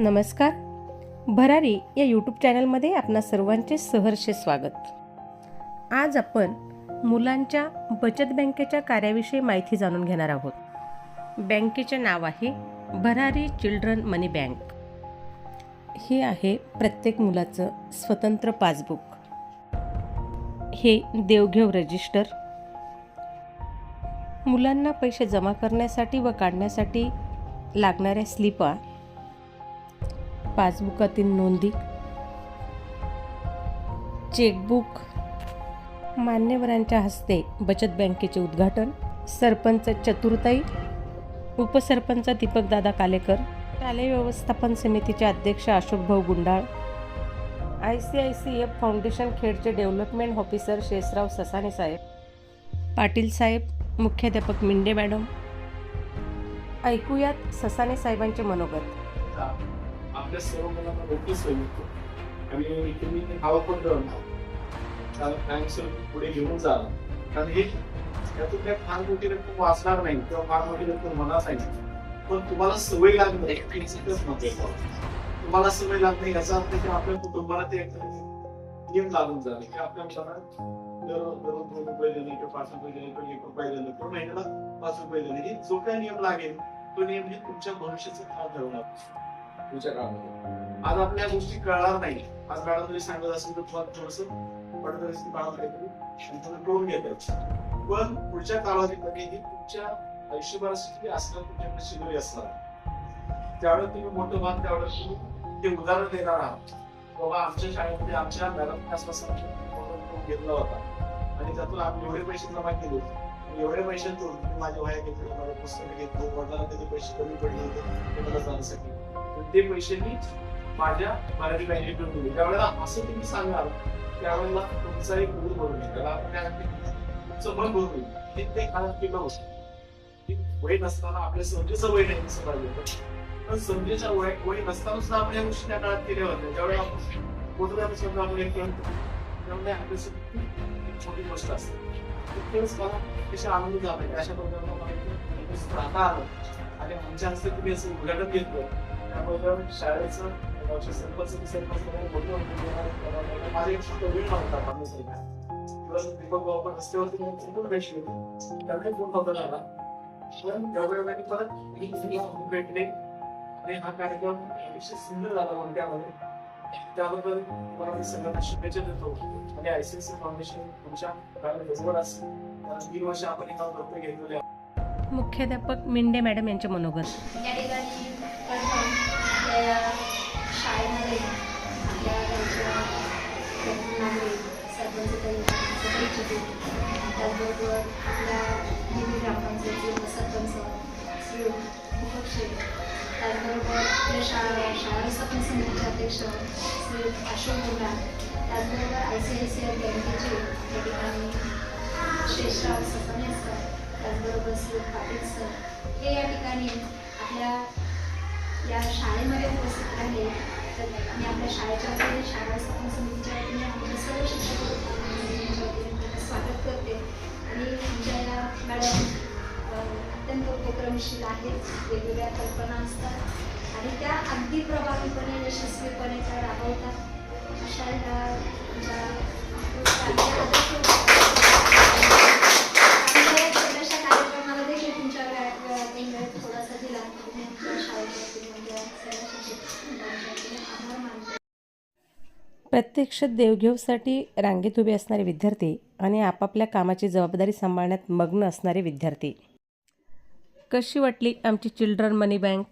नमस्कार. भरारी या यूट्यूब चॅनलमध्ये आपणा सर्वांचे सहर्ष स्वागत. आज आपण मुलांच्या बचत बँकेच्या कार्याविषयी माहिती जाणून घेणार आहोत. बँकेचे नाव आहे भरारी चिल्ड्रन मनी बँक. हे आहे प्रत्येक मुलाचं स्वतंत्र पासबुक. हे देवघेव रजिस्टर. मुलांना पैसे जमा करण्यासाठी व काढण्यासाठी लागणाऱ्या स्लिपा पासबुकातील नोंदी चेकबुक मान्यवरांच्या हस्ते बचत बँकेचे उद्घाटन सरपंच चतुर्ताई उपसरपंच दीपकदादा कालेकर शालेय व्यवस्थापन समितीचे अध्यक्ष Ashokbhau Gundal I C I C F foundation खेडचे development officer Sheshrao Sasane साहेब पाटील साहेब मुख्याध्यापक मिंडे मॅडम. ऐकूयात ससाने साहेबांचे मनोगत. आपल्या सर्व मुलांना नोटीस होईल आणि तुम्ही ते नावं पण करणार कारण पुढे घेऊन जाणार कारण हे त्यातून काय फार मोठी रक्कम वाचणार नाही किंवा फार मोठी रक्कम मनास आहे पण तुम्हाला सवय लागणार. तुम्हाला सवय लागणे याचा अर्थ की आपल्या कुटुंबाला ते एक नियम लागून जाणार की आपल्या मुलांना दररोज दोन रुपये देणे किंवा पाच रुपये देणे किंवा एक रुपये देणे किंवा महिन्याला पाच रुपये देणे. हे जो काही नियम लागेल तो नियम हे तुमच्या भविष्याचं फार ठरवणार. तुमच्या काळामध्ये आज आपल्या गोष्टी कळणार नाही. आज मॅडम जरी सांगत असेल तर तुम्हाला थोडस. पडत बाळा तुम्ही करून घेत पण पुढच्या कालावधीमध्ये ही तुमच्या आयुष्यभरासाठी असणार तुमच्याकडे शिल्लक असणार. त्यावेळेस तुम्ही मोठं भाग त्यावेळेस तुम्ही ते उदाहरण देणार आहात. बाबा आमच्या शाळेमध्ये आमच्या मॅडम खासपासून घेतला होता. आणि त्यातून आम्ही एवढे पैसे जमा केले. होते एवढ्या पैशातून माझ्या वया घेतली माझ्या पुस्तकं घेतली वडिलांना त्याचे पैसे कमी पडले होते. ते मला जाण्यासाठी ते पैसे मी माझ्या मराठी बँकेकडून दिले त्यावेळेला असं तुम्ही सांगाल त्यावेळेला तुमचा एक मूळ भरून येईल. त्याला आपण तुमचं मन भरून येईल. हे ते काळात केलं होतं वय नसताना आपल्या समजेचं वय नाही दिसत आलं पण संधीच्या वय वय नसताना सुद्धा आपण या गोष्टी त्या काळात केल्या होत्या. त्यावेळेला आपण मोठं समजा आपण एक त्यामुळे आपल्यासाठी छोटी गोष्ट असते. तेच मला कशी आनंद झाला अशा प्रकारे मला राहता आलं. आणि आमच्या हस्ते तुम्ही असं उद्घाटन घेतलं. त्याबरोबर शाळेचं सरपंच सरपंच. माझे एक छोटं वेळ दीपक भाऊ पण रस्त्यावरती त्यामुळे फोन होता झाला. पण त्या वेळेला परत मी भेटले. आणि हा कार्यक्रम अतिशय सुंदर झाला म्हणत्यामध्ये त्याबद्दल तुम्हाला मी सगळ्यांना शुभेच्छा देतो. आणि आयसीएससी फाउंडेशन तुमच्या असेल तीन वर्ष आपण एका दत्तक घेतलेले आहे. मुख्याध्यापक मिंडे मॅडम यांचे मनोगत. प्रथम आपल्या शाळेमध्ये आपल्या गावच्या प्रथम नागरिक सरपंच त्याचबरोबर आपल्या हिंदी ग्रामपंचायतीचे सरपंच श्री दीपक शेठ त्याचबरोबर आपल्या शाळा शाळा व्यवस्थापन समितीचे अध्यक्ष श्री अशोक गुंडा त्याचबरोबर I C I C I बँकेचे या ठिकाणी शेषराव ससाने सर त्याचबरोबर श्री पाटील सर हे या ठिकाणी आपल्या या शाळेमध्ये उपस्थित राहिले तर मी आपल्या शाळेच्या वतीने शाळा स्थापन समितीच्या वतीने आमच्या सर्व शिक्षक स्वागत करते. आणि आमच्या या मॅडम अत्यंत उपक्रमशील आहेत. वेगवेगळ्या कल्पना असतात. आणि त्या अगदी प्रभावीपणे यशस्वीपणे त्या राबवतात. अशा आमच्या प्रत्यक्ष देवघेवसाठी रांगेत उभे असणारे विद्यार्थी आणि आपापल्या कामाची जबाबदारी सांभाळण्यात मग्न असणारे विद्यार्थी. कशी वाटली आमची चिल्ड्रन मनी बँक?